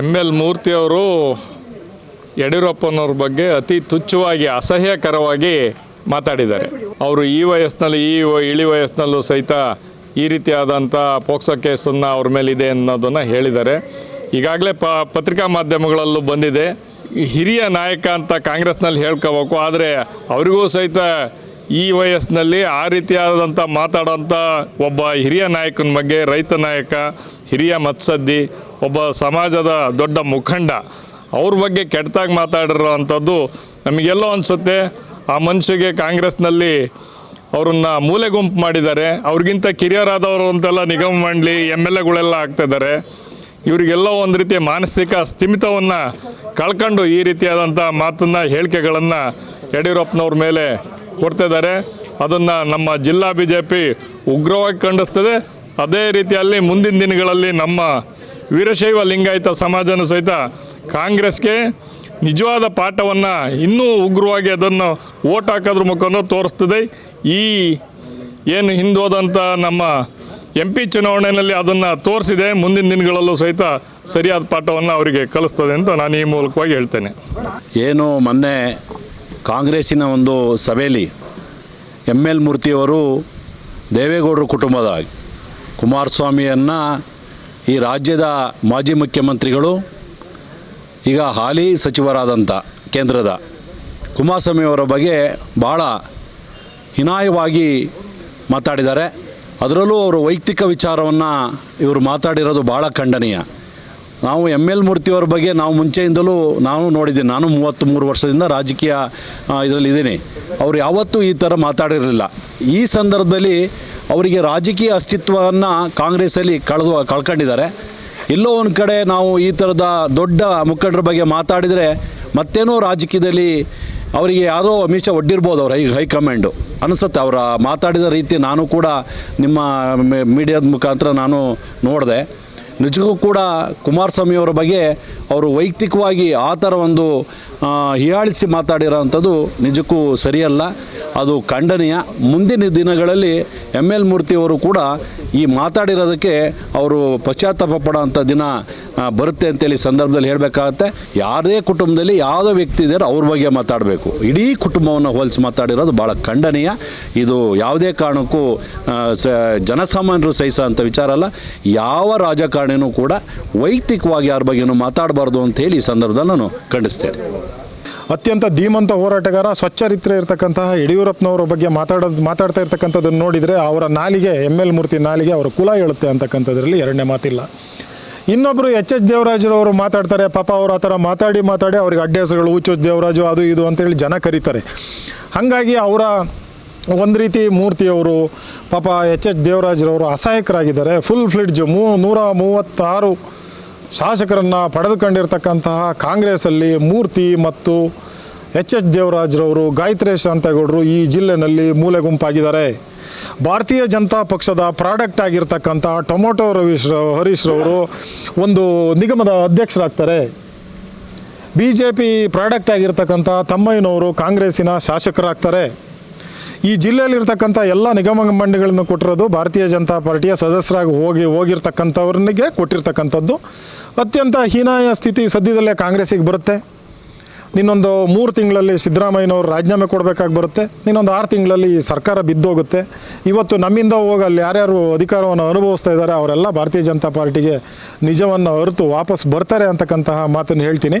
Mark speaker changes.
Speaker 1: M L ಮೂರ್ತಿಯವರು ಯಡಿಯೂರಪ್ಪನವ್ರ ಬಗ್ಗೆ ಅತಿ ತುಚ್ಛವಾಗಿ, ಅಸಹ್ಯಕರವಾಗಿ ಮಾತಾಡಿದ್ದಾರೆ. ಅವರು ಈ ವಯಸ್ಸಿನಲ್ಲಿ, ಈ ಇಳಿ ವಯಸ್ಸಿನಲ್ಲೂ ಸಹಿತ ಈ ರೀತಿಯಾದಂಥ ಪೋಕ್ಸೋ ಕೇಸನ್ನು ಅವ್ರ ಮೇಲಿದೆ ಅನ್ನೋದನ್ನು ಹೇಳಿದ್ದಾರೆ. ಈಗಾಗಲೇ ಪ, ಪತ್ರಿಕಾ ಮಾಧ್ಯಮಗಳಲ್ಲೂ ಬಂದಿದೆ. ಹಿರಿಯ ನಾಯಕ ಅಂತ ಕಾಂಗ್ರೆಸ್ನಲ್ಲಿ ಹೇಳ್ಕೋಬೇಕು, ಆದರೆ ಅವರಿಗೂ ಸಹಿತ ಈ ವಯಸ್ಸಿನಲ್ಲಿ ಆ ರೀತಿಯಾದಂಥ ಮಾತಾಡೋಂಥ ಒಬ್ಬ ಹಿರಿಯ ನಾಯಕನ ಬಗ್ಗೆ ರೈತ ನಾಯಕ, ಹಿರಿಯ ಮತ್ಸದ್ದಿ ಒಬ್ಬ ಸಮಾಜದ ದೊಡ್ಡ ಮುಖಂಡ, ಅವ್ರ ಬಗ್ಗೆ ಕೆಟ್ಟದಾಗಿ ಮಾತಾಡಿರೋ ಅಂಥದ್ದು ನಮಗೆಲ್ಲೋ ಅನಿಸುತ್ತೆ. ಆ ಮನುಷ್ಯಗೆ ಕಾಂಗ್ರೆಸ್ನಲ್ಲಿ ಅವರನ್ನು ಮೂಲೆ ಗುಂಪು ಮಾಡಿದ್ದಾರೆ. ಅವ್ರಿಗಿಂತ ಕಿರಿಯರಾದವರು ಅಂತೆಲ್ಲ ನಿಗಮ ಮಂಡಳಿ, ಎಂ ಎಲ್ ಎಗಳೆಲ್ಲ ಆಗ್ತಿದ್ದಾರೆ ಇವರಿಗೆಲ್ಲ ಒಂದು ರೀತಿಯ ಮಾನಸಿಕ ಸ್ಥಿಮಿತವನ್ನು ಕಳ್ಕೊಂಡು ಈ ರೀತಿಯಾದಂಥ ಮಾತನ್ನು, ಹೇಳಿಕೆಗಳನ್ನು ಯಡಿಯೂರಪ್ಪನವ್ರ ಮೇಲೆ ಕೊಡ್ತಿದ್ದಾರೆ. ಅದನ್ನು ನಮ್ಮ ಜಿಲ್ಲಾ ಬಿ ಜೆ ಪಿ ಉಗ್ರವಾಗಿ ಖಂಡಿಸ್ತದೆ. ಅದೇ ರೀತಿಯಲ್ಲಿ ಮುಂದಿನ ದಿನಗಳಲ್ಲಿ ನಮ್ಮ ವೀರಶೈವ ಲಿಂಗಾಯತ ಸಮಾಜನೂ ಸಹಿತ ಕಾಂಗ್ರೆಸ್ಗೆ ನಿಜವಾದ ಪಾಠವನ್ನು ಇನ್ನೂ ಉಗ್ರವಾಗಿ ಅದನ್ನು ಓಟ್ ಹಾಕೋದ್ರ ಮುಖಾಂತರ ತೋರಿಸ್ತದೆ. ಈ ಏನು ಹಿಂದೋದಂಥ ನಮ್ಮ ಎಂ ಪಿ ಚುನಾವಣೆಯಲ್ಲಿ ಅದನ್ನು ತೋರಿಸಿದೆ. ಮುಂದಿನ ದಿನಗಳಲ್ಲೂ ಸಹಿತ ಸರಿಯಾದ ಪಾಠವನ್ನು ಅವರಿಗೆ ಕಲಿಸ್ತದೆ ಅಂತ ನಾನು ಈ ಮೂಲಕವಾಗಿ ಹೇಳ್ತೇನೆ.
Speaker 2: ಏನು ಮೊನ್ನೆ ಕಾಂಗ್ರೆಸ್ಸಿನ ಒಂದು ಸಭೆಯಲ್ಲಿ ಎಂ ಎಲ್ ಮೂರ್ತಿಯವರು ದೇವೇಗೌಡರ ಕುಟುಂಬದ ಕುಮಾರಸ್ವಾಮಿಯನ್ನು ಈ ರಾಜ್ಯದ ಮಾಜಿ ಮುಖ್ಯಮಂತ್ರಿಗಳು, ಈಗ ಹಾಲಿ ಸಚಿವರಾದಂಥ ಕೇಂದ್ರದ ಕುಮಾರಸ್ವಾಮಿಯವರ ಬಗ್ಗೆ ಭಾಳ ಹಿನಾಯವಾಗಿ ಮಾತಾಡಿದ್ದಾರೆ. ಅದರಲ್ಲೂ ಅವರು ವೈಯಕ್ತಿಕ ವಿಚಾರವನ್ನು ಇವರು ಮಾತಾಡಿರೋದು ಭಾಳ ಖಂಡನೀಯ. ನಾವು ಎಂ ಎಲ್ ಮೂರ್ತಿಯವ್ರ ಬಗ್ಗೆ ನಾವು ಮುಂಚೆಯಿಂದಲೂ ನಾನು ನೋಡಿದ್ದೀನಿ. ನಾನು ಮೂವತ್ತು ಮೂರು ವರ್ಷದಿಂದ ರಾಜಕೀಯ ಇದರಲ್ಲಿ ಇದ್ದೀನಿ. ಅವರು ಯಾವತ್ತೂ ಈ ಥರ ಮಾತಾಡಿರಲಿಲ್ಲ. ಈ ಸಂದರ್ಭದಲ್ಲಿ ಅವರಿಗೆ ರಾಜಕೀಯ ಅಸ್ತಿತ್ವವನ್ನು ಕಾಂಗ್ರೆಸ್ಸಲ್ಲಿ ಕಳೆದು, ಕಳ್ಕೊಂಡಿದ್ದಾರೆ. ಎಲ್ಲೋ ಒಂದು ಕಡೆ ನಾವು ಈ ಥರದ ದೊಡ್ಡ ಮುಖಂಡರ ಬಗ್ಗೆ ಮಾತಾಡಿದರೆ ಮತ್ತೇನೋ ರಾಜಕೀಯದಲ್ಲಿ ಅವರಿಗೆ ಯಾರೋ ಅಮಿಷ ಒಡ್ಡಿರ್ಬೋದು ಅವ್ರು, ಹೈ, ಹೈಕಮಾಂಡು. ಅನಿಸುತ್ತೆ ಅವರ ಮಾತಾಡಿದ ರೀತಿ ನಾನು ಕೂಡ ನಿಮ್ಮ ಮೀಡಿಯಾದ ಮುಖಾಂತರ ನಾನು ನೋಡಿದೆ. ನಿಜಕ್ಕೂ ಕೂಡ ಕುಮಾರಸ್ವಾಮಿಯವರ ಬಗ್ಗೆ ಅವರು ವೈಯಕ್ತಿಕವಾಗಿ ಆ ಥರ ಒಂದು ಹೀಯಾಳಿಸಿ ಮಾತಾಡಿರೋ ಅಂಥದ್ದು ನಿಜಕ್ಕೂ ಸರಿಯಲ್ಲ. ಅದು ಖಂಡನೀಯ. ಮುಂದಿನ ದಿನಗಳಲ್ಲಿ ಎಂ ಎಲ್ ಮೂರ್ತಿಯವರು ಕೂಡ ಈ ಮಾತಾಡಿರೋದಕ್ಕೆ ಅವರು ಪಶ್ಚಾತ್ತಾಪ ಪಡೋವಂಥ ದಿನ ಬರುತ್ತೆ ಅಂತೇಳಿ ಸಂದರ್ಭದಲ್ಲಿ ಹೇಳಬೇಕಾಗತ್ತೆ. ಯಾವುದೇ ಕುಟುಂಬದಲ್ಲಿ ಯಾವುದೋ ವ್ಯಕ್ತಿ ಇದ್ದಾರೆ ಅವ್ರ ಬಗ್ಗೆ ಮಾತಾಡಬೇಕು. ಇಡೀ ಕುಟುಂಬವನ್ನು ಹೋಲಿಸಿ ಮಾತಾಡಿರೋದು ಭಾಳ ಖಂಡನೀಯ. ಇದು ಯಾವುದೇ ಕಾರಣಕ್ಕೂ ಸ, ಜನಸಾಮಾನ್ಯರು ಸಹಿಸೋ ಅಂಥ ವಿಚಾರ ಅಲ್ಲ. ಯಾವ ರಾಜಕಾರಣಿನೂ ಕೂಡ ವೈಯಕ್ತಿಕವಾಗಿ ಯಾರ ಬಗ್ಗೆನೂ ಮಾತಾಡಬಾರ್ದು ಅಂತ ಹೇಳಿ ಈ ಸಂದರ್ಭದಲ್ಲಿ ನಾನು ಖಂಡಿಸ್ತೇನೆ.
Speaker 3: ಅತ್ಯಂತ ಧೀಮಂತ ಹೋರಾಟಗಾರ ಸ್ವಚ್ಛರಿತ್ರೆ ಇರತಕ್ಕಂತಹ ಯಡಿಯೂರಪ್ಪನವರ ಬಗ್ಗೆ ಮಾತಾಡೋದು, ಮಾತಾಡ್ತಾ ಇರ್ತಕ್ಕಂಥದ್ದನ್ನು ನೋಡಿದರೆ ಅವರ ನಾಲಿಗೆ ಎಂ ಎಲ್ ಮೂರ್ತಿ ನಾಲಿಗೆ ಅವರ ಕುಲ ಹೇಳುತ್ತೆ ಅಂತಕ್ಕಂಥದ್ರಲ್ಲಿ ಎರಡನೇ ಮಾತಿಲ್ಲ. ಇನ್ನೊಬ್ಬರು ಎಚ್ ಎಚ್ ದೇವರಾಜರವರು ಮಾತಾಡ್ತಾರೆ, ಪಾಪ ಅವರು ಆ ಥರ ಮಾತಾಡಿ ಮಾತಾಡಿ ಅವ್ರಿಗೆ ಅಡ್ಡ ಹೆಸರುಗಳು ಹುಚ್ಚು ದೇವರಾಜು ಅದು ಇದು ಅಂತೇಳಿ ಜನ ಕರೀತಾರೆ. ಹಾಗಾಗಿ ಅವರ ಒಂದು ರೀತಿ ಮೂರ್ತಿಯವರು, ಪಾಪ ಎಚ್ ಎಚ್ ದೇವರಾಜರವರು ಅಸಹಾಯಕರಾಗಿದ್ದಾರೆ. ಫುಲ್ ಫ್ಲಿಡ್ಜ್ ಮೂ, ನೂರ ಮೂವತ್ತಾರು ಶಾಸಕರನ್ನು ಪಡೆದುಕೊಂಡಿರ್ತಕ್ಕಂತಹ ಕಾಂಗ್ರೆಸ್ಸಲ್ಲಿ ಮೂರ್ತಿ ಮತ್ತು ಎಚ್ ಎಚ್ ದೇವರಾಜ್ರವರು ಗಾಯತ್ರಿ ಶಾಂತಗೌಡರು ಈ ಜಿಲ್ಲೆನಲ್ಲಿ ಮೂಲೆ ಗುಂಪಾಗಿದ್ದಾರೆ. ಭಾರತೀಯ ಜನತಾ ಪಕ್ಷದ ಪ್ರಾಡಕ್ಟ್ ಆಗಿರ್ತಕ್ಕಂಥ ಟೊಮೊಟೊ ರವೀಶ್ ಹರೀಶ್ ರವರು ಒಂದು ನಿಗಮದ ಅಧ್ಯಕ್ಷರಾಗ್ತಾರೆ. ಬಿ ಜೆ ಪಿ ಪ್ರಾಡಕ್ಟ್ ಆಗಿರ್ತಕ್ಕಂಥ ತಮ್ಮಯ್ಯನವರು ಕಾಂಗ್ರೆಸ್ಸಿನ ಶಾಸಕರಾಗ್ತಾರೆ. ಈ ಜಿಲ್ಲೆಯಲ್ಲಿರ್ತಕ್ಕಂಥ ಎಲ್ಲ ನಿಗಮ ಮಂಡಳಿಗಳನ್ನು ಕೊಟ್ಟಿರೋದು ಭಾರತೀಯ ಜನತಾ ಪಾರ್ಟಿಯ ಸದಸ್ಯರಾಗಿ ಹೋಗಿ ಹೋಗಿರ್ತಕ್ಕಂಥವ್ರನಿಗೆ ಕೊಟ್ಟಿರ್ತಕ್ಕಂಥದ್ದು. ಅತ್ಯಂತ ಹೀನಾಯ ಸ್ಥಿತಿ ಸದ್ಯದಲ್ಲೇ ಕಾಂಗ್ರೆಸ್ಸಿಗೆ ಬರುತ್ತೆ. ಇನ್ನೊಂದು ಮೂರು ತಿಂಗಳಲ್ಲಿ ಸಿದ್ದರಾಮಯ್ಯನವರು ರಾಜೀನಾಮೆ ಕೊಡಬೇಕಾಗಿ ಬರುತ್ತೆ. ಇನ್ನೊಂದು ಆರು ತಿಂಗಳಲ್ಲಿ ಸರ್ಕಾರ ಬಿದ್ದೋಗುತ್ತೆ. ಇವತ್ತು ನಮ್ಮಿಂದ ಹೋಗಿ ಅಲ್ಲಿ ಯಾರ್ಯಾರು ಅಧಿಕಾರವನ್ನು ಅನುಭವಿಸ್ತಾ ಇದ್ದಾರೆ, ಅವರೆಲ್ಲ ಭಾರತೀಯ ಜನತಾ ಪಾರ್ಟಿಗೆ ನಿಜವನ್ನು ಅರಿತು ವಾಪಸ್ ಬರ್ತಾರೆ ಅಂತಕ್ಕಂತಹ ಮಾತನ್ನು ಹೇಳ್ತೀನಿ.